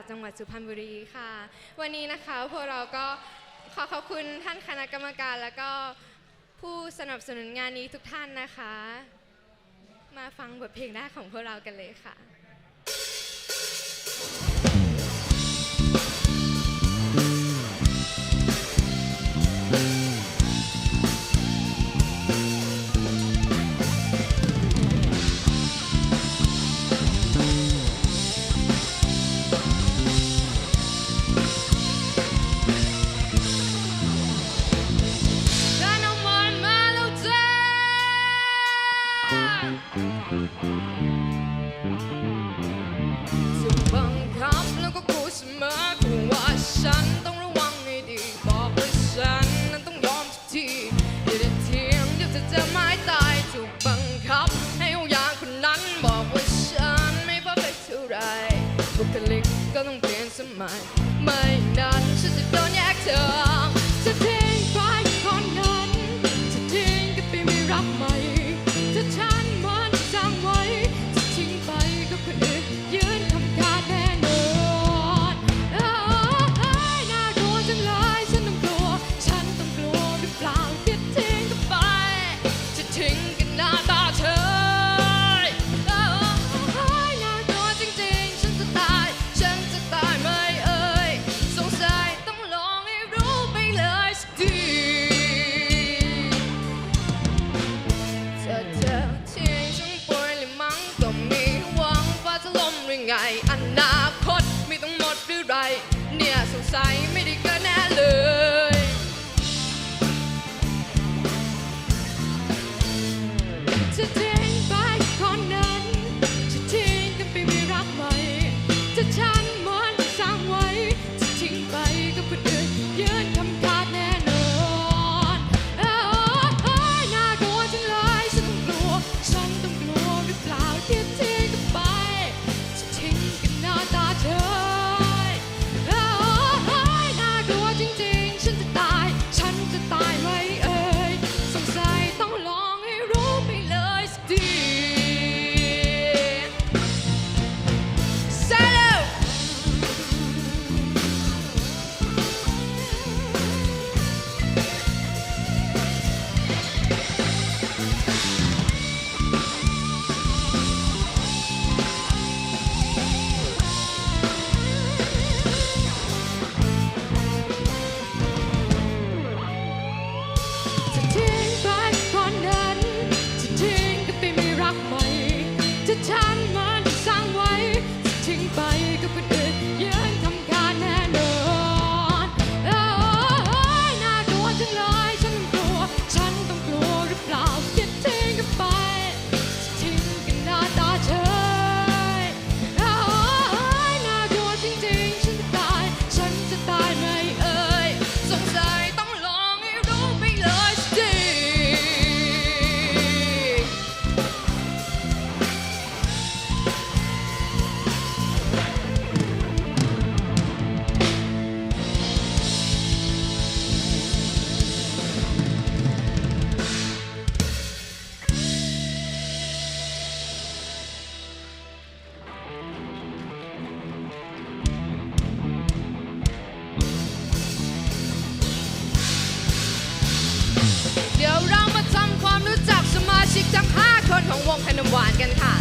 จากจังหวัดสุพรรณบุรีค่ะ วันนี้นะคะพวกเราก็ขอขอบคุณท่านคณะกรรมการ แล้วก็ผู้สนับสนุนงานนี้ทุกท่านนะคะ มาฟังบทเพลงแรกของพวกเรากันเลยค่ะ ฉันต้องระวังให้ดี บอกว่าฉันนั้นต้องยอมทีอย่าได้เถียงเดี๋จะเจอไม้ตายถูกบังคับ ให้อยางคนนั้นบอกว่าฉันไม่พอร์เท่าไรบุคลิกก็ต้องเปลี่ยนสมัย นมหวานกันค่ะ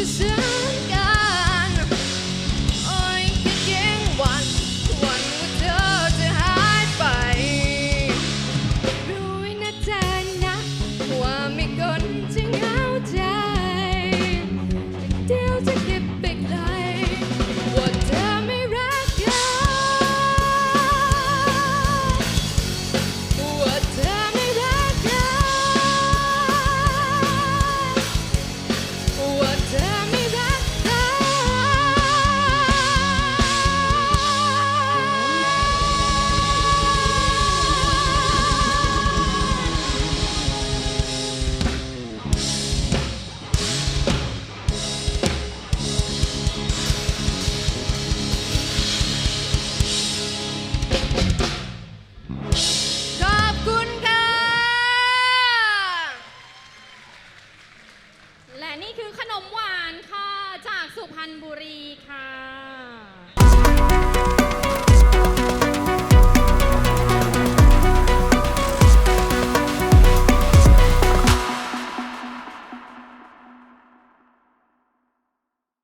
to shine. นี่คือขนมหวานค่ะ จากสุพรรณบุรีค่ะ